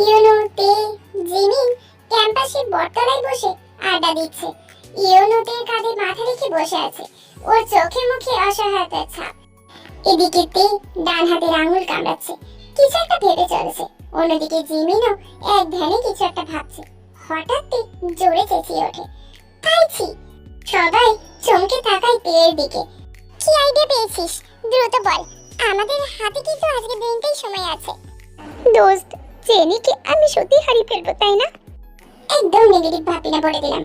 YONO তে Jimin ক্যাম্পাসের বটতলায় বসে আড্ডা দিচ্ছে ইউনোতে কাঁধে মাথা রেখে বসে আছে, ওর চোখে মুখে অসহায়তার ছাপ। এদিকে তে ডান হাতের আঙুল কামড়াচ্ছে, কিছু একটা ভেবে চলেছে, অন্যদিকে জিমিনও এক ধ্যানে কিছু একটা ভাবছে। হঠাৎ তে জোরে চেঁচিয়ে ওঠে পাইছি সবাই চমকে তাকায় তেয়ের দিকে। কি আইডিয়া পেয়েছিস? দ্রুত বল, আমাদের হাতে কিন্তু আজকে দিনটাই সময় আছে। দোস্ত জেনিকে আমি সত্যি হারিয়ে ফেলব, তাই না? একদম নেগেটিভ ভাবি না বলে দিলাম।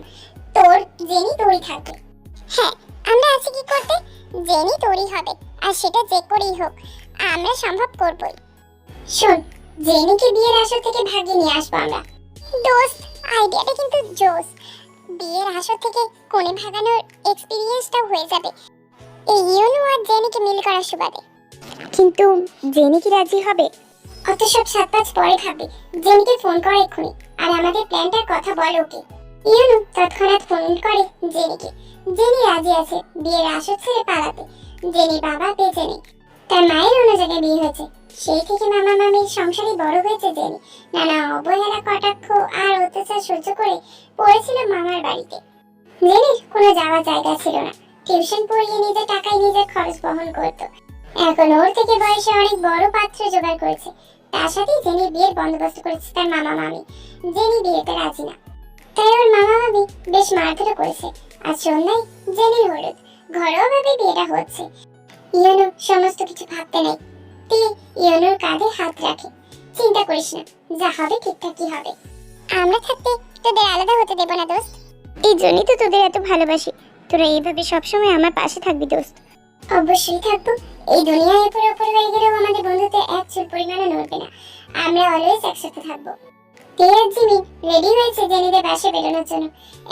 তোর, জেনি তোরই থাকবে। হ্যাঁ আমরা আছি কি করতে? জেনি তোরই হবে, আর সেটা যে করেই হোক, আমরা সম্ভব করবই। শোন, জেনিকে বিয়ের আসর থেকে ভাগিয়ে নিয়ে আসব আমরা। দোস্ত আইডিয়াটা কিন্তু জোস। বিয়ের আসর থেকে কোণে ভাগানোর এক্সপিরিয়েন্সটাও হয়ে যাবে। এই ইউনো আর জেনিকে মিল করার সুবাদে। কিন্তু জেনি কি রাজি হবে? অত সব সাত পরে ভাববে জেনিকে ফোন করে এক্ষুনি, আর আমাদের প্ল্যানটার কথা বল ওকে। ইউনো তৎক্ষণাৎ ফোন করে জেনিকে জেনি রাজি আছে বিয়ের আসর ছেড়ে পালাতে। জেনির বাবা বেঁচে নেই। তার মায়ের অন্য জায়গায় বিয়ে হয়েছে। সেই থেকে মামা মামির সংসারে বড় হয়েছে জেনি নানা অবহেলা, কটাক্ষ আর অত্যাচার সহ্য করে পড়েছিল মামার বাড়িতে। জেনির কোনো যাওয়ার জায়গা ছিল না। টিউশন পড়িয়ে নিজের টাকায় নিজের খরচ বহন করত। এখন ওর থেকে বয়সে অনেক বড় পাত্র জোগাড় করেছে। তার সাথে জেনি বিয়ের বন্দোবস্ত করেছে তার মামা মামি। জেনি বিয়েতে রাজি না। তাই ওর মামা মামি বেশ মারধরও করেছে। আর সন্ধ্যায় জেনির হলুদ। ঘরোয়াভাবে বিয়েটা হচ্ছে। ইয়নো সমস্ত কিছু ভাবতে নেই। তে ইয়নোর কাঁধে হাত রাখে। চিন্তা করিস না, যা হবে ঠিকঠাকই হবে। আমরা থাকতে তোদের আলাদা হতে দেব না, দোস্ত। এই জন্যই তো তোদের এত ভালোবাসি। তোরা এইভাবে সবসময় আমার পাশে থাকবি, দোস্ত। অবশ্যই থাকব। এই দুনিয়ায় উপরে উপরে হয়ে গেলেও আমাদের বন্ধুত্ব এক চুল পরিমাণও নড়বে না। আমরা অলওয়েজ একসাথে থাকব। টিয়ার জিমি রেডি হয়েছে জেনিদের বাসে বেরোনোর জন্য।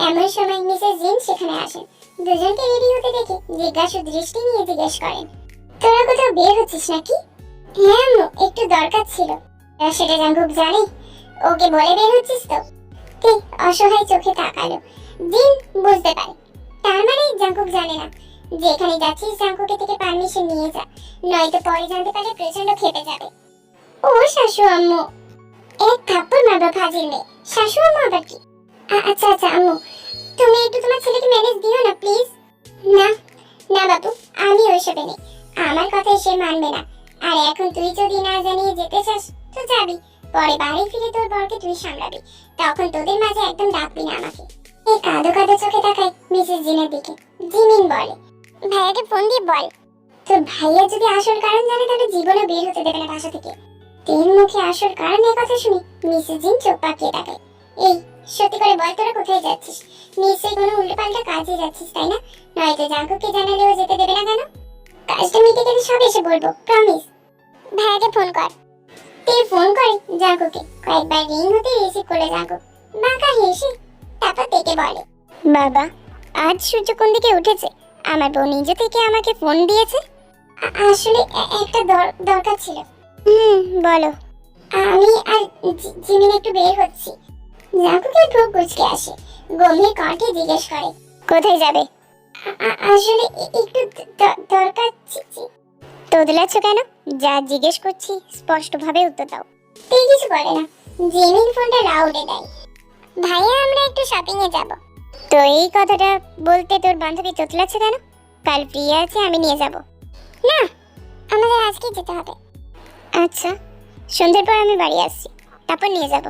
এমন সময় মিসেস জিন সেখানে আসেন। দুজনকে রেডি হতে দেখে জিজ্ঞাসু দৃষ্টি নিয়ে জিজ্ঞেস করেন, তোরা কোথাও বের হচ্ছিস নাকি? হ্যাঁ একটু দরকার ছিল। সেটা জাঙ্কুক জানে। ওকে বলে বের হচ্ছিস তো? তে অসহায় চোখে তাকালো। জিন বুঝতে পারে। তার মানে জাঙ্কুক জানে না। যে এখানে যাচ্ছিস, জাঙ্কুকে থেকে পারমিশন নিয়ে যা। নয়তো পরে জানতে পারলে প্রচণ্ড খেপে যাবে। ও শাশু আম্মু। এক থাপ্পড় মারবো ফাজিল মেয়ে। শাশু আম্মু আবার কি? আচ্ছা আচ্ছা আম্মু। তুমি একটু তোমার ছেলেকে ম্যানেজ দিও না প্লিজ না না বাবু আমি ওইসবে নেই। আমার কথা সে মানবে না। আর এখন তুই যদি না জানিয়ে যেতে চাস, তো যাবি। পরে বাড়ি ফিরে তোর বরকে তুই সামলাবি। তখন তোদের মাঝে একদম ডাকবি না আমাকে। এই কাদো কাদো চোখে তাকায় মিসেস জিনের দিকে। জিমিন বলে। ভাইয়াকে ফোন দিয়ে বল। তোর ভাইয়া যদি আসল কারণ জানে, তাহলে জীবনে বের হতে দেবে না বাসা থেকে। তের মুখে আসল কারণ এই কথা শুনে মিসেস জিন চোখ পাকিয়ে তাকায় এই, সত্যি করে বল তোরা কোথায় যাচ্ছিস? নিশ্চয়ই কোনো উল্টোপাল্টা কাজে যাচ্ছিস, তাই না? নয়তো জাঙ্কুকে জানালেও যেতে দেবে না কেন? কাজটা মিটে গেলে সব এসে বলব প্রমিস ভাইয়াকে ফোন কর। তে ফোন করে? জাঙ্কুকে কয়েকবার রিং হতে রিসিভ করলে জাঙ্কুক। বাঁকা হেসে তারপর তেকে বলে, বাবা, আজ সূর্য কোন দিকে উঠেছে? আমার বোন নিজে থেকে আমাকে ফোন দিয়েছে। আসলে একটা দর- দরকার ছিল। হুম, বলো। আমি আর জিমিন একটু বের হচ্ছি। জাঙ্কুকে ঢোক কুচকে আসে। গম্ভীর কণ্ঠে জিজ্ঞেস করে, কোথায় যাবে? আসলে একটু দরকার। তোদলাচ্ছ কেন? যা জিজ্ঞেস করছি, স্পষ্টভাবে উত্তর দাও। তুই কিছু বলে না। জিমিন ফোনটা লাউডে দেয়। ভাইয়া, আমরা একটু শপিং এ যাব। তো এই কথাটা বলতে তোর বান্ধবী চতলাচ্ছে কেন? কাল ফ্রি আছে, আমি নিয়ে যাব। না, আমাদের আজকে যেতে হবে। আচ্ছা সন্ধ্যের পর আমি বাড়ি আসছি। তারপর নিয়ে যাব।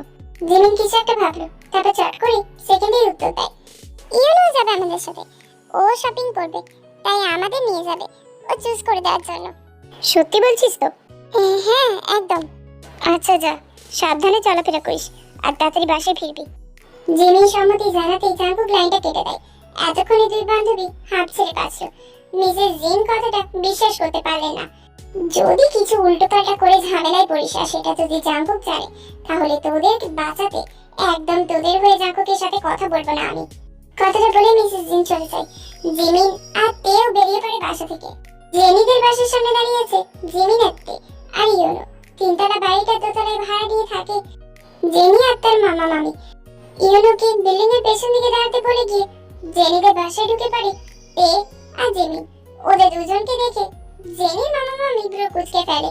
জিমিন কিছু একটা ভাবলো, তারপর চট করে সেকেন্ডেই উত্তর দেয়। ইউনো যাবে আমাদের সাথে। ও শপিং করবে, তাই আমাদের নিয়ে যাবে। ও চুজ করে দেওয়ার জন্য। সত্যি বলছিস তো? হ্যাঁ একদম। আচ্ছা যা, সাবধানে চলাফেরা করিস, আর তাড়াতাড়ি বাসায় ফিরবি। জিমি সম্মতি জানাতেই জাঙ্কুক লাইনটা কেটে দেয়। এতক্ষণে দুই বান্ধবী হাঁপ ছেড়ে বাঁচল মিসেস জিন কথাটা বিশ্বাস করতে পারলেন না। যদি কিছু উল্টোপাল্টা করে ঝামেলায় পড়িস আর সেটা যদি জাঙ্কুক জানে, তাহলে তোদের বাঁচাতে একদম তোদের হয়ে জাঙ্কুকের সাথে কথা বলব না আমি। কথাটা বলে মিসেস জিন চলে যায়। জিমিন আর তেও বেরিয়ে পড়ে বাসা থেকে। জেনিদের বাসার সামনে দাঁড়িয়ে আছে জিমিন আর তে আর ইয়োনো। তিনতলা বাড়িটা দোতলায় ভাড়া দিয়ে থাকে জেনি আর তার মামা মামি ইয়োনোকে বিল্ডিং এর পেছন দিকে দাঁড়াতে বলে গিয়ে জেনিদের বাসায় ঢুকে পড়ে। তে আর জেমি ওদের দুজনকে দেখে জেনির মামা মামি ব্রো কুচকে ফেলে।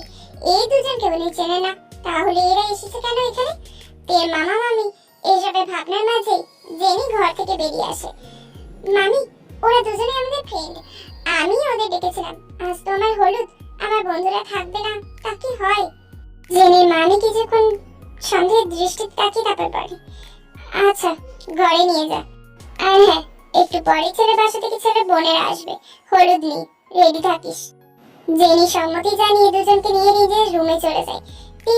এই দুজনকে উনি চেনে না। তাহলে এরা এসেছে কেন এখানে? তের মামা মামি এইসবের ভাবনার মাঝেই জেনি ঘর থেকে বেরিয়ে আসে। মামি, ওরা দুজনে আমাদের ফ্রেন্ড আমি ওদের ডেকেছিলাম। আজ তো আমার হলুদ, আমার বন্ধুরা থাকবে না। তা কি হয়? জেনির মামি কিছুক্ষণ সন্দেহের দৃষ্টি তাকিয়ে তারপর বলে আচ্ছা ঘরে নিয়ে যা। আর হ্যাঁ একটু পরে ছেলে বাসা থেকে ছেলে বোনেরা আসবে। হলুদ নেই, রেডি থাকিস। জেনি সম্মতি জানিয়ে দুজনকে নিয়ে নিজের রুমে চলে যায়। তে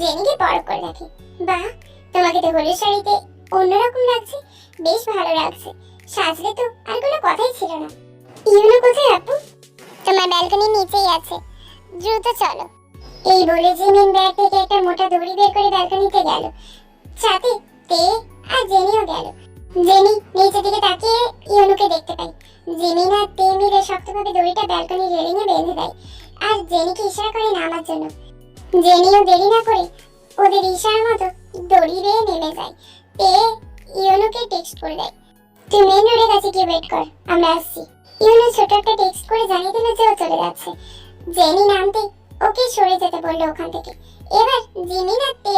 জেনিকে পর করে রাখে বাহ তোমাকে তো হলুদ শাড়িতে অন্যরকম লাগছে, বেশ ভালো লাগছে। সাজলে তো আর কোনো কথাই ছিল না। ইউনো কোথায় আপু? তোমার ব্যালকনির নিচেই আছে। দ্রুত চলো। এই বলে জিমিন ব্যাগ থেকে একটা মোটা দড়ি বের করে ব্যালকনিতে গেল। সাথে তে আর জেনিও গেল। জেনি নিচের দিকে তাকিয়ে ইউনুকে দেখতে পাই জিমিন আর তে শক্তভাবে দড়িটা ব্যালকনির রেলিং এ বেঁধে দেয়। আর জেনিকে ইশারা করে নামার জন্য। জেনিও দেরি না করে ওদের ইশারা মতো দড়ি বেয়ে নেমে যায়। তে ইউনুকে টেক্সট করে দেয়। তুই মেন রোডের কাছে গিয়ে ওয়েট কর, আমরা আসছি। ইউনু ছোট একটা টেক্সট করে জানিয়ে দিল যে ও চলে যাচ্ছে। জেনি নামতে ওকে সরে যেতে বলল ওখান থেকে। এবার তের পালা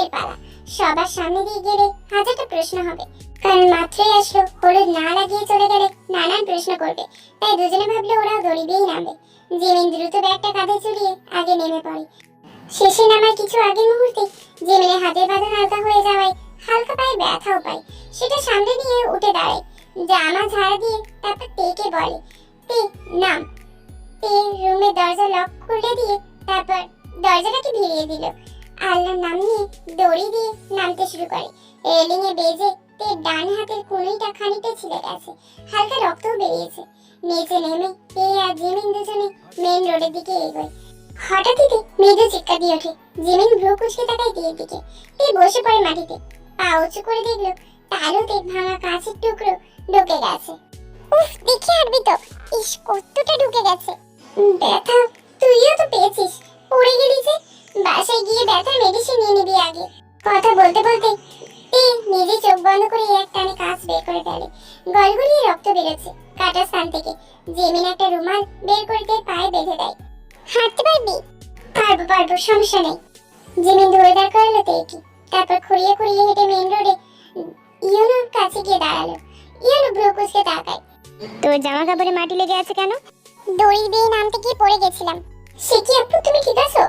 সবার সামনে দিয়ে গেলে হাজারটা প্রশ্ন হবে। কারণ মাত্রই আসলো, হলুদ না লাগিয়ে চলে গেলে নানান প্রশ্ন করবে। তাই দুজনে ভাবলো ওরাও দড়ি দিয়েই নামবে দ্রুত ব্যাগটা কাঁধে চড়িয়ে আগে নেমে পড়ে। শেষে নামার কিছু আগে মুহূর্তে জিমিনের হাতের বাঁধন হালকা হয়ে যাওয়ায় হালকা পায়ে ব্যথাও পায়। সেটা সামনে নিয়ে উঠে দাঁড়ায়। জামা ঝাড়া দিয়ে তারপর তেকে বলে, তে, নাম। তে রুমের দরজা লক খুলে দিয়ে তারপর দরজাটাকে ভিড়িয়ে দিল। আল্লাহর নাম নিয়ে দড়ি দিয়ে নামতে শুরু করে। রেলিং এ বেজে তে ডান হাতের কুনুইটা খানিকটা ছিলে গেছে। হালকা রক্তও বেরিয়েছে। নিচে নেমে তে আর জিমিন দুজনে মেন রোডের দিকে এগোয়। হঠাৎই মৃদু চিৎকার দিয়ে ওঠে। জিমিন ভ্রু কুচকে তাকায় দিয়ে দিকে। তে বসে পড়ে মাটিতে। পা উঁচু করে দেখল তালুতে ভাঙা কাঁচের টুকরো ঢুকে গেছে। উফ, দেখে হাঁটবি তো। ইস, কতটা ঢুকে গেছে। ব্যথা। তুইও তো পেয়েছিস। পড়ে গেলি যে। বাসায় গিয়ে ব্যথার মেডিসিন নিয়ে নিবি আগে। কথা বলতে বলতে নিজে চোখ বন্ধ করে এক টানে কাজ বের করে ফেলে। গলগলিয়ে রক্ত বেরোচ্ছে কাটা স্থান থেকে। জেমিন একটা রুমাল বের করে দিয়ে পায়ে বেঁধে দেয়। হাঁটতে পারবি? পারব পারব, সমস্যা নেই। জেমিন ধরে দাঁড় করালো তেকি তারপর খুঁড়িয়ে খুঁড়িয়ে হেঁটে মেন রোডে ইয়নোর কাছে গিয়ে দাঁড়াল। ইয়নো ব্রোকুসকে তাকায়। তোর জামা কাপড়ে মাটি লেগে আছে কেন? দড়ি দিয়ে নামতে গিয়ে পড়ে গেছিলাম। সে কি আপু, তুমি ঠিক আছো?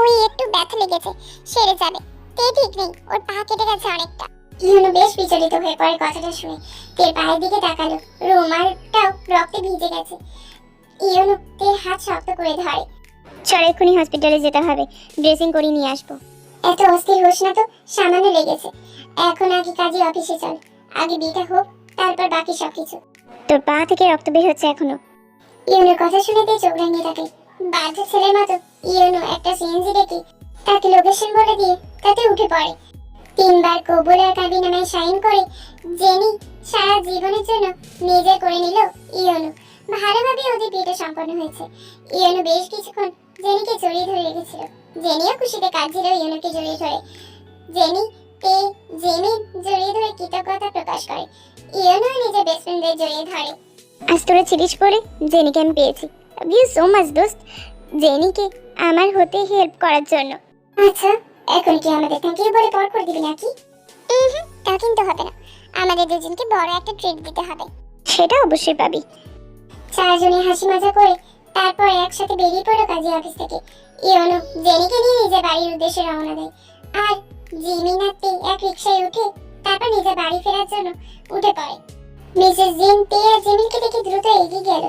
ওই একটু ব্যথা লেগেছে সেরে যাবে। তে ঠিক নেই ওর পা কেটে গেছে অনেকটা। ইউনু বেশ বিচলিত হয়ে পড়ে কথাটা শুনে। তের পায়ের দিকে তাকালো রুমালটাও রক্তে ভিজে গেছে। ইউনু তের হাত শক্ত করে ধরে। চল এক্ষুনি হসপিটালে যেতে হবে ড্রেসিং করে নিয়ে আসব। এত অস্থির হোস না তো সামান্য লেগেছে। এখন আগে কাজে অফিসে চল আগে বিটা হোক তারপর বাকি সবকিছু। তোর পা থেকে রক্ত বের হচ্ছে এখনও। ইউনোর কথা শুনে দিয়ে চোখ রাঙিয়ে থাকে বাধ্য ছেলের মতো ইউনো একটা সিএনজি ডেকে তাকে লোকেশন বলে দিয়ে তাতে উঠে পড়ে। তিনবার কবুল আর কাবি নামে সাইন করে জেনি সারা জীবনের জন্য নিজে করে নিল ইউনো ভালোভাবে ওদের বিয়েটা সম্পন্ন হয়েছে। ইউনো বেশ কিছুক্ষণ জেনিকে জড়িয়ে ধরে রেখেছিল। জেনিও খুশিতে কাঁদছিল ইউনোকে জড়িয়ে ধরে। জেনি তে জেনি জড়িয়ে ধরে কৃতজ্ঞতা প্রকাশ করে। ইউনো নিজের বেস্ট ফ্রেন্ডদের জড়িয়ে ধরে। আজ তোরা ছিলিস করে? জেনিকে আমি পেয়েছি। ইউ সো মাচ দোস্ত। জেনিকে আমার হতে হেল্প করার জন্য। আচ্ছা এখন কি আমাদের ইউ বলে পর করে দিবি নাকি? হুম তা কিন্তু হবে না। আমাদের দুজনকে বড় একটা ট্রিট দিতে হবে। সেটা অবশ্যই পাবি। চারজনে হাসি মজা করে তারপর একসাথে বেরিয়ে পড়ল কাজী অফিস থেকে। ইয়নো জেনিকে নিয়ে নিজের বাড়ির উদ্দেশ্যে রওনা দেয়। আর জিমি নাতে এক রিক্সায় উঠে তারপর নিজের বাড়ি ফেরার জন্য উঠে পড়ে। মিসেস জিন তে আর জিমিনকে দেখে দ্রুত এগিয়ে গেল।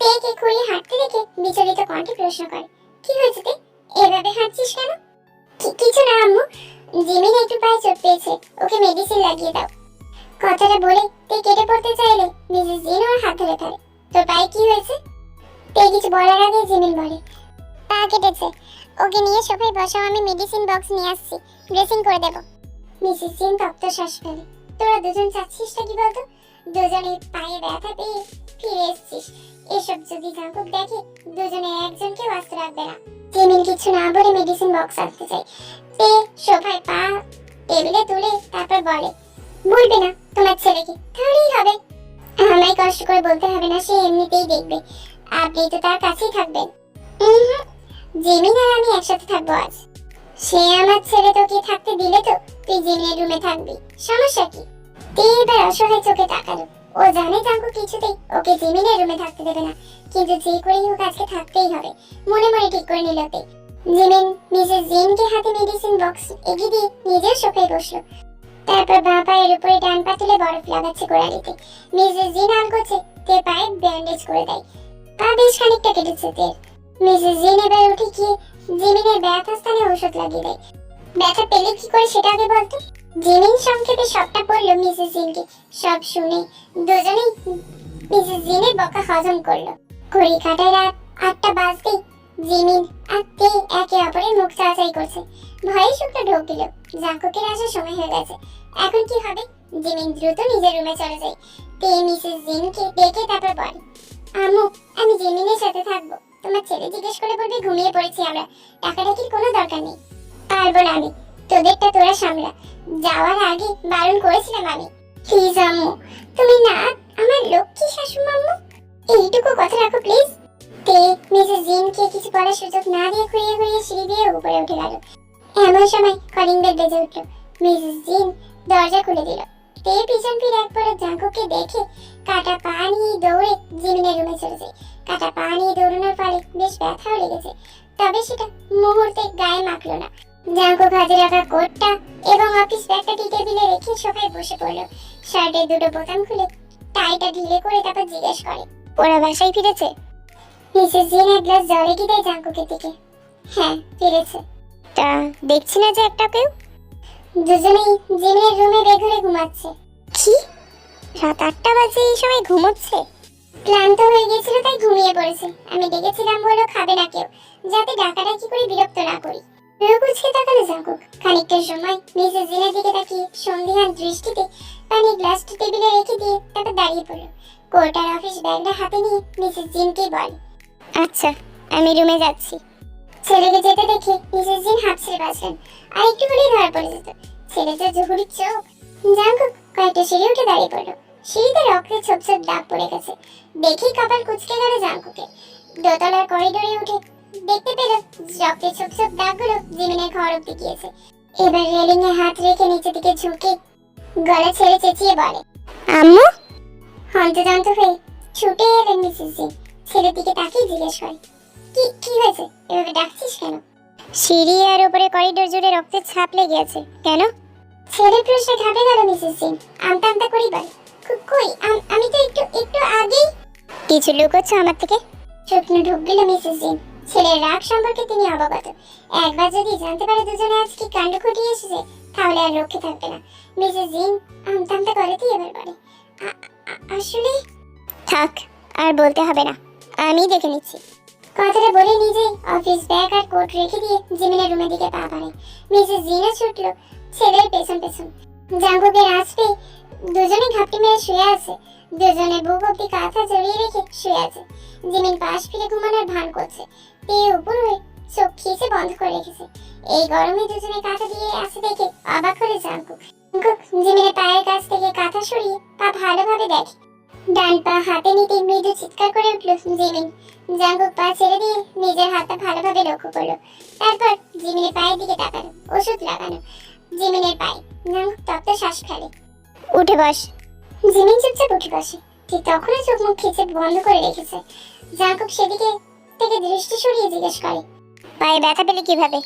তেকে খুঁড়িয়ে হাঁটতে দেখে বিচলিত কণ্ঠে প্রশ্ন করে কি হয়েছে তে? এভাবে হাঁটছিস কেন? কিছু না, আম্মু। জিমিন একটু পায়ে চোট পেয়েছে। ওকে মেডিসিন লাগিয়ে দাও। কথাটা বলে তে কেটে পড়তে চাইলে মিসেস জিন ওর হাত ধরে ফেলে তোর পায়ে কি হয়েছে? তে কিছু বলার আগে জিমিন বলে, পা কেটেছে। ওকে নিয়ে সোফায় বসাও, আমি মেডিসিন বক্স নিয়ে আসছি। ড্রেসিং করে দেব। মিসেস জিন তপ্ত শ্বাস ফেলে, তোরা দুজন চাচ্ছিসটা কি বলতো? দুজনে পায়ে ব্যথা পেয়ে ফিরে এসছিস। এসব যদি দেখে আসতে রাখবে না। কিছু না বলে মেডিসিন বক্স আনতে চাই। তে সোফায় পা, টেবিলে তুলে তারপর বলে, বলবে না তোমার ছেলেকে, তাহলেই হবে। আমায় কষ্ট করে বলতে হবে না, সে এমনিতেই দেখবে। আপনি তো তার কাছেই থাকবেন। জিমিন আর আমি একসাথে থাকব আজ। সে আমার ছেলে তোকে থাকতে দিলে তো তুই জিমিনের রুমে থাকবি। সমস্যা কি? তুই এবার অসহায় চোখে তাকালো। ও জানে জাঙ্কু কিছুতেই। ওকে জিমিনের রুমে থাকতে দেবে না। কিন্তু যে করেই হোক আজকে থাকতেই হবে। মনে মনে ঠিক করে নিল তে জিমিন মিসেস জিনকে হাতে মেডিসিন বক্স এগিয়ে দিয়ে নিজের সোফায় বসল। তারপর বাঁ পায়ের উপরে ডান পা তুলে বরফ লাগাচ্ছে গোড়ালিতে। মিসেস জিন আলগোছে তে পায়ে ব্যান্ডেজ করে দেয়। পা বেশ খানিকটা কেটেছে তের মিসেস জিন এবার উঠে গিয়ে জিমিনের ব্যথা স্থানে ঔষধ লাগিয়ে দেয়। ব্যথা পেলে কি করে সেটা আগে বলতো? জিমিন সংক্ষেপে সবটা বলল মিসেস জিনকে সব শুনে দুজনেই মিসেস জিনের বকা হজম করল। ঘড়ি কাটায় রাত আটটা বাজতেই জিমিন আর তে একে অপরের মুখ চাচাই করছে। ভয়ে শুক্র ঢোক দিল। জাঙ্কুকের আসার সময় হয়ে গেছে। এখন কি হবে? জিমিন দ্রুত নিজের রুমে চলে যায়। তে মিসেস জিনকে ডেকে তারপর বলে, আম্মু, আমি জিমিনের সাথে থাকব। তোমার ছেলে জিজ্ঞেস করে বলবে ঘুমিয়ে পড়েছি আমরা। টাকাটাকির কোনো দরকার নেই? পারব না আমি। তোদেরটা তোরা সামলা। যাওয়ার আগে বারণ করেছিলাম আমি। প্লিজ, আম্মু, তুমি না আমার লক্ষ্মী শাশুড়ি আম্মু এইটুকু কথা রাখো, প্লিজ। তে, মিসেস জিনকে কিছু বলার সুযোগ না দিয়ে ঘুরিয়ে ঘুরিয়ে সিঁড়ি দিয়ে উপরে উঠে গেল। এমন সময় কলিং বেল বেজে উঠল। মিসেস জিন দরজা খুলে দিল। তে পিছন ফিরে একবার জাঙ্কুকে দেখে কাটা পা নিয়ে দৌড়ে জিমিনের রুমে চলে যায়। কাটা পা নিয়ে দৌড়ানোর ফলে বেশ ব্যথাও লেগেছে। তবে সেটা মুহূর্তে গায়ে মাখলো না। জাঙ্কু কাজে রাখা কোটটা এবং অফিস ব্যাগটা টি টেবিলে রেখে সোফায় বসে পড়ল। শার্টের দুটো বোতাম খুলে টাইটা ঢিলে করে তারপর জিজ্ঞেস করে, ওরা বাসায় ফিরেছে? মিসেস জিন এক গ্লাস জল এগিয়ে দেয় জাঙ্কুকে দিকে। হ্যাঁ ফিরেছে। তা দেখছি না যে একটা কেউ? দুজনেই জিমের রুমে বেঘরে ঘুমাচ্ছে। কি? রাত আটটা বাজে এই সময় ঘুমোচ্ছে? ক্লান্ত হয়ে গেছিল তাই ঘুমিয়ে পড়েছে। আমি ডেকেছিলাম বলল খাবে না কেউ, যাতে ডাকাডাকি করে বিরক্ত না করি। তাকালো সময় মিসেস দিকে তাকিয়ে সন্ধিহান দৃষ্টিতে গ্লাসটি টেবিলে রেখে দিয়ে দাঁড়িয়ে পড়ল। কোর্টার অফিস ব্যাগটা হাতে নিয়ে মিসেস জিনকে বলে আচ্ছা আমি রুমে যাচ্ছি। ছেলেকে যেতে দেখে মিসেস জিন হাত ছেড়ে বাঁচলেন। আর একটু হলেই ধরা পড়ে যেত। ছেলেটা জহুরির চোখ। জাঙ্কুক কয়েকটা সিঁড়ি উঠে দাঁড়িয়ে পড়ল। সিঁড়িতে রক্তের ছোপ ছোপ দাগ পড়ে গেছে। দেখেই কপাল কুচকে গেল জাঙ্কুকে দোতলার করিডোরে উঠে দেখতে পেল রক্তের ছোপ ছোপ দাগগুলো জিমিনের ঘর অব্দি গিয়েছে। এবার রেলিং এ হাত রেখে নিচে দিকে ঝুঁকে গলা ছেড়ে চেঁচিয়ে বলে, আম্মু? হন্তদন্ত হয়ে ছুটে এলেন মিসেস জিন ছেলের দিকে তাকিয়ে জিজ্ঞেস করে, কি কি হয়েছে? এভাবে ডাকছিস কেন? সিঁড়ি আর উপরে করিডোর জুড়ে রক্তের ছাপ লেগে আছে। কেন? ছেলের প্রশ্নে ঘাবড়ে গেল মিসেস সিং আমতা আমতা করি বলে, "কো- কই? আম- তো একটু একটু আগেই কিছু লুকোচ্ছ আমার থেকে? শুকনো ঢুক দিল মিসেস সিং ছেলের রাগ সম্পর্কে তিনি অবগত। একবার যদি জানতে পারে দুজনে আজ কি কাণ্ড ঘটিয়ে এসেছে তাহলে আর রক্ষে থাকবে না। মিসেস জিন আমতা আমতা করেতেই এবার বলে "আ- আ- আসলে? থাক আর বলতে হবে না। আমি দেখে নিচ্ছি। কথাটা বলে নিজেই অফিস ব্যাগ আর কোট রেখে দিয়ে জিমিনের রুমের দিকে পা বাড়ে মিসেস জিনা ছুটলো ছেলের পেছন পেছন। জাঙ্গুকের আসবে দুজনে ঘাপটি মেরে শুয়ে আছে। দুজনে বুক অব্দি কাঁথা জড়িয়ে রেখে শুয়ে আছে। জিমিন পাশ ফিরে ঘুমানোর ভান করছে। তে উপর হয়ে চোখ খিচে বন্ধ করে রেখেছে। এই গরমে দুজনে কাঁথা দিয়ে আছে দেখে অবাক হলে জাঙ্কুক জাঙ্কুক জিমিনের পায়ের কাছ থেকে কাঁথা সরিয়ে পা ভালোভাবে দেখে। ডান পা হাতে নিতে মৃদু চিৎকার করে উঠল জিমিন। জাঙ্গুক পা ছেড়ে দিয়ে নিজের হাতটা ভালোভাবে লক্ষ্য করল। তারপর জিমিনের পায়ের দিকে তাকালো, ওষুধ লাগানো জিমিনের পায়ে জাঙ্গুক তপ্ত শ্বাস ফেলে। উঠে বস। জিমিন চুপচাপ উঠে বসে। ঠিক তখনই চোখ মুখ খিচে বন্ধ করে রেখেছে। জাঙ্গুক সেদিকে থেকে দৃষ্টি সরিয়ে জিজ্ঞেস করে পায়ে ব্যথা পেলে কীভাবে?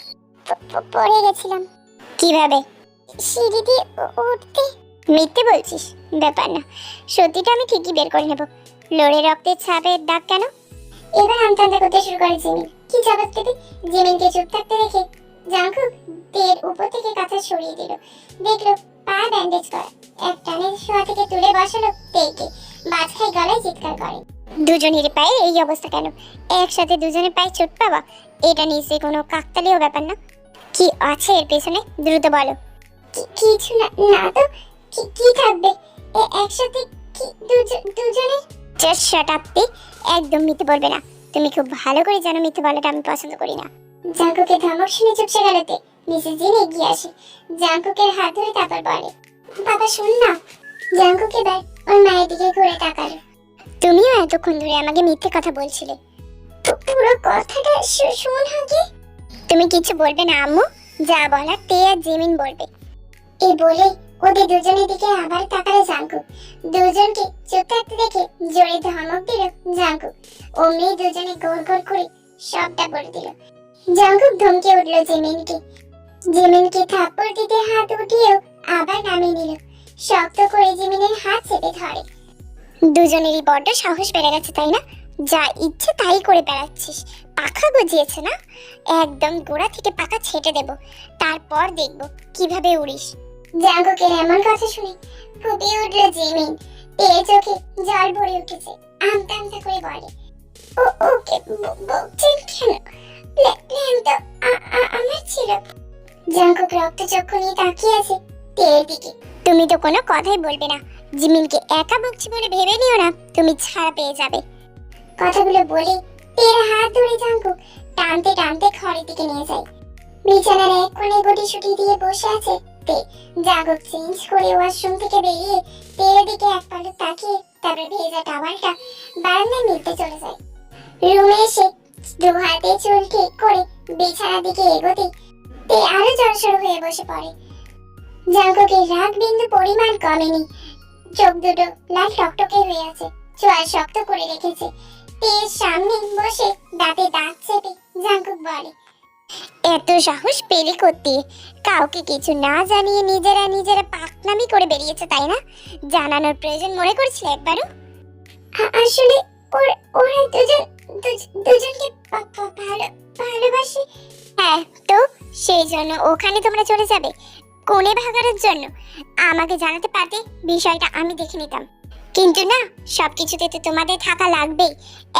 "প- প- পড়ে গেছিলাম। কীভাবে? সিঁড়ি দিয়ে উঠতে মিথ্যে বলছিস? ব্যাপার না। সত্যিটা আমি ঠিকই বের করে নেব। লড়ে রক্তের ছাপের দাগ কেন? এবার আমতান্তা করতে শুরু করে জিমিন। কি জবাব দেবে? জিমিনকে চুপ থাকতে দেখে জাঙ্কুক তের উপর থেকে কাঁথা সরিয়ে দিল। দেখল পা ব্যান্ডেজ করা। এক টানে শোয়া থেকে তুলে বসালো তেকে বাজখাই গলায় চিৎকার করে। দুজনের পায়ে এই অবস্থা কেন? একসাথে দুজনের পায়ে চোট পাওয়া? এটা নিশ্চয়ই কোনো কাকতালীয় ব্যাপার না। কি আছে এর পেছনে? দ্রুত বলো। কিছু না না তো। কি- থাকবে? একসাথে কি দুজনে? জাস্ট শাট একদম মিথ্যে বলবে না। তুমি খুব ভালো করে জানো মিথ্যে বলাটা আমি পছন্দ করি না। জাঙ্কুকের ধমক শুনে চুপসে গেল তে। মিসেস জিন এগিয়ে আসে। জাঙ্কুকের হাত ধরে তারপর বলে বাবা শুন না। জাঙ্কুক এবার ওর মায়ের দিকে ঘুরে তাকালো। তুমিও এতক্ষণ ধরে আমাকে মিথ্যে কথা বলছিলে। পুরো কথাটা শোন আগে তুমি কিছু বলবে না আম্মু? যা বলার তে আর জিমিন বলবে। এই বলে ওদের দুজনের দিকে আবার তাকালো জাঙ্কুক দুজনকে চুপ থাকতে দেখে জোরে ধমক দিল জাঙ্কুক অমনি দুজনে গোল গোল করে সবটা বলে দিল। জাঙ্কুক ধমকে উঠল জিমিনকে। জিমিনকে থাপ্পড় দিতে হাত উঠিয়েও আবার নামিয়ে নিল। শক্ত করে জিমিনের হাত চেপে ধরে। দুজনেরই বড্ড সাহস বেড়ে গেছে, তাই না? যা ইচ্ছে তাই করে বেড়াচ্ছিস। পাখা গজিয়েছে না? একদম গোড়া থেকে পাখা ছেটে দেব। তারপর দেখব কীভাবে উড়িস। জাঙ্কুকের এমন কথা শুনে ফুপিয়ে উঠল জিমিন। তেরে চোখে জল ভরে উঠেছে। আমতা আমতা করে বলে, ও, ওকে বকছেন কেন? প্ল্যান তো আমার ছিল। জাঙ্কুক রক্ত চক্ষু নিয়ে তাকিয়ে আছে। দিকে তুমি তো কোনো কথাই বলবে না। জিমিনকে একা বকছি বলে ভেবে নিও না, তুমি ছাড়া পেয়ে যাবে। কথাগুলো বলে তের হাত ধরে জাঙ্কুক টানতে টানতে ঘরের দিকে নিয়ে যায়। বিছানার এক কোণে গুটি শুটি দিয়ে বসে আছে তে। জাগক চেঞ্জ করে ওয়াশরুম থেকে বেরিয়ে তের দিকে এক পলক তাকিয়ে তারপরে ভেজা টাওয়ালটা বারান্দায় মিলতে চলে যায়। রুমে এসে দু হাতে চুল ঠিক করে বিছানার দিকে এগোতে তে আরও জড়সড় হয়ে বসে পড়ে। জাঙ্কুকের রাগ বিন্দু পরিমাণ কমেনি। চোখ দুটো লাল টকটকে হয়ে আছে চোয়াল শক্ত করে রেখেছে। তের সামনে বসে দাঁতে দাঁত চেপে জাঙ্কুক বলে এত সাহস পেলে করতে। কাউকে কিছু না জানিয়ে নিজেরা নিজেরা পাকনামি করে বেরিয়েছে তাই না? জানানোর প্রয়োজন মনে করছিলে একবারও? আসলে ওর ওরা দুজন দুজনকে ভালোবাসে। হ্যাঁ তো সেই জন্য ওখানে তোমরা চলে যাবে। কোণে ভাগানোর জন্য। আমাকে জানাতে পারতে বিষয়টা আমি দেখে নিতাম। কিন্তু না, সবকিছুতে তো তোমাদের থাকা লাগবেই।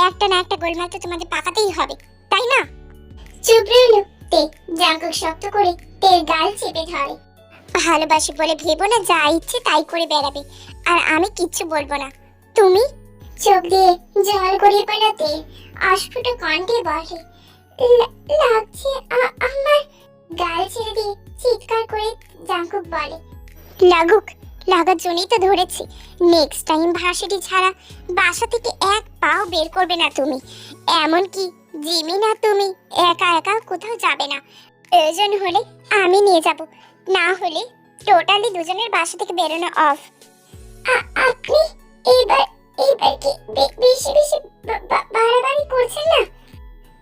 একটা না একটা গোলমাল তো তোমাদের পাকাতেই হবে, তাই না? চুপ রইল। তে, জাঙ্কুক শক্ত করে তের গাল চেপে ধরে। ভালোবাসি বলে ভেবো না, যা ইচ্ছে তাই করে বেড়াবে। আর আমি কিচ্ছু বলব না। তুমি? চোখ দিয়ে জল গড়িয়ে পড়ল তে। অস্ফুট কণ্ঠে বলে লাগছে আমার গাল ছেড়ে দিয়ে চিৎকার করে জাঙ্কুক বলে, লাগুক, লাগার জন্যই তো ধরেছি। নেক্সট টাইম ভার্সিটি ছাড়া বাসা থেকে এক পাও বের করবে না তুমি। এমনকি জিমি না তুমি একা একা কোথাও যাবে না। প্রয়োজন হলে আমি নিয়ে যাব। না হলে টোটালি দুজনের বাসা থেকে বেরোনো অফ আপনি এইবার এইবার কি বেশি বেশি বাড়াবাড়ি করছেন না?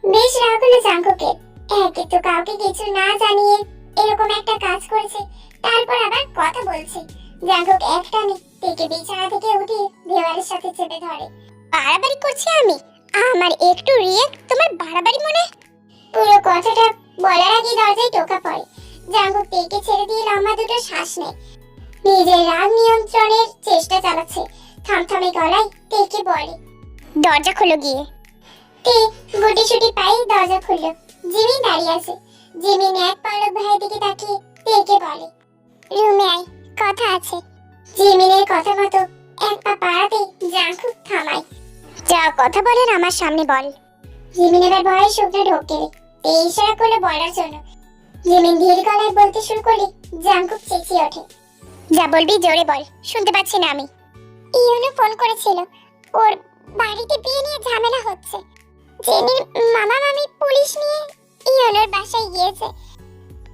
বেশ, রাগ হলো জাঙ্কুকের। একে তো কাউকে কিছু না জানিয়ে এরকম একটা কাজ করেছে, তারপর আবার কথা বলছে। জাঙ্কুক একটানে থেকে বিছানা থেকে উঠে দেওয়ালের সাথে চেপে ধরে। বাড়াবাড়ি করছি আমি? আমার একটু রিয়েক্ট তোমার বাড়াবাড়ি মনে? পুরো কথাটা বলার আগে দরজায় টোকা পড়ে। জাঙ্কুক তেকে ছেড়ে দিয়ে লম্বা দুটো শ্বাস নেয়। নিজের রাগ নিয়ন্ত্রণের চেষ্টা চালাচ্ছে। থমথমে গলায় তেকে বলে, দরজা খোলো গিয়ে। তে গুটি সুটি পাই দরজা খুলল। জিমি দাঁড়িয়ে আছে। জিমি এক পলক ভাইয়ের দিকে তাকিয়ে তেকে বলে, রুমে আয়, কথা আছে। জিমিনের কথা মতো এক পা পাড়াতেই জাঙ্কুক থামায়। যা কথা বলেন আমার সামনে, বল। জিমিন এবার ভয়ে শুকনো ঢোকে। এই ইশারা করল বলার জন্য। জিমিন ধীর গলায় বলতে শুরু করলে জাঙ্কুক চেঁচিয়ে ওঠে। যা বলবি, জোরে বল, শুনতে পাচ্ছি না আমি। ইউনু ফোন করেছিল, ওর বাড়িতে বিয়ে নিয়ে ঝামেলা হচ্ছে। জেনির মামা মামি পুলিশ নিয়ে ইউনুর বাসায় গিয়েছে।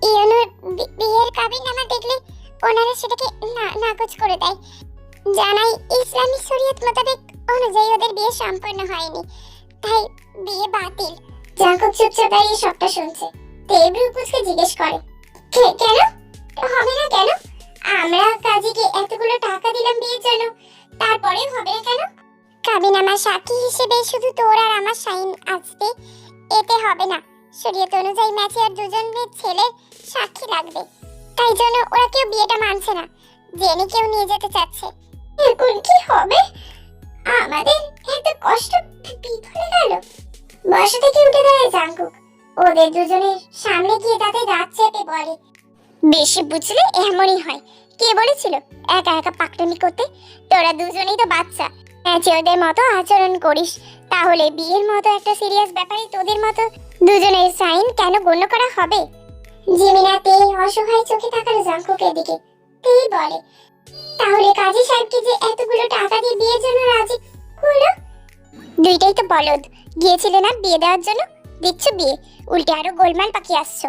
ইউনুর বিয়ের কাবিন নামা দেখলে ওনারা সেটাকে নাকচ করে দেয়। জানাই ইসলামী শরীয়ত মোতাবেক অনুযায়ী ওদের বিয়ে সম্পন্ন হয়নি। তাই বিয়ে বাতিল। জাঙ্কুক চুপচাপ দাঁড়িয়ে সবটা শুনছে। দেবরু পুচকে জিজ্ঞেস করে, "কে- কেন? হবে না কেন? আমরা কাজীকে এতগুলো টাকা দিলাম বিয়ের জন্য। তারপরে হবে না কেন? কাবিন আমার সাক্ষী হিসেবে শুধু তোর আর আমার সাইন আসবে এতে হবে না। শরীয়ত অনুযায়ী ম্যাচে আর দুজনের ছেলে সাক্ষী লাগবে। তাই জন্য ওরা কেউ বিয়েটা মানছে না। জেনে কেউ নিয়ে যেতে চাচ্ছে। এখন কি হবে? আমাদের এত কষ্ট বিফলে গেল? বসা থেকে উঠে দাঁড়ায় জাঙ্কুক। ওদের দুজনের সামনে গিয়ে তাতে দাঁত চেপে বলে, বেশি বুঝলে এমনই হয়। কে বলেছিল? একা একা পাকটামি করতে? তোরা দুজনেই তো বাচ্চা। ম্যাচে ওদের মতো আচরণ করিস। তাহলে বিয়ের মতো একটা সিরিয়াস ব্যাপারে তোদের মতো দুজনের সাইন কেন গণ্য করা হবে? জিমিনাতে অসহায় চোখে তাকালো জাঙ্কুকের দিকে তেই বলে। তাহলে কাজী সাহেবকে যে এতগুলো টাকা দিয়ে বিয়ের জন্য রাজি হলো? দুইটাই তো বলদ। গিয়েছিলে না বিয়ে দেওয়ার জন্য? দিচ্ছ বিয়ে? উল্টে আরও গোলমাল পাকিয়ে আসছো।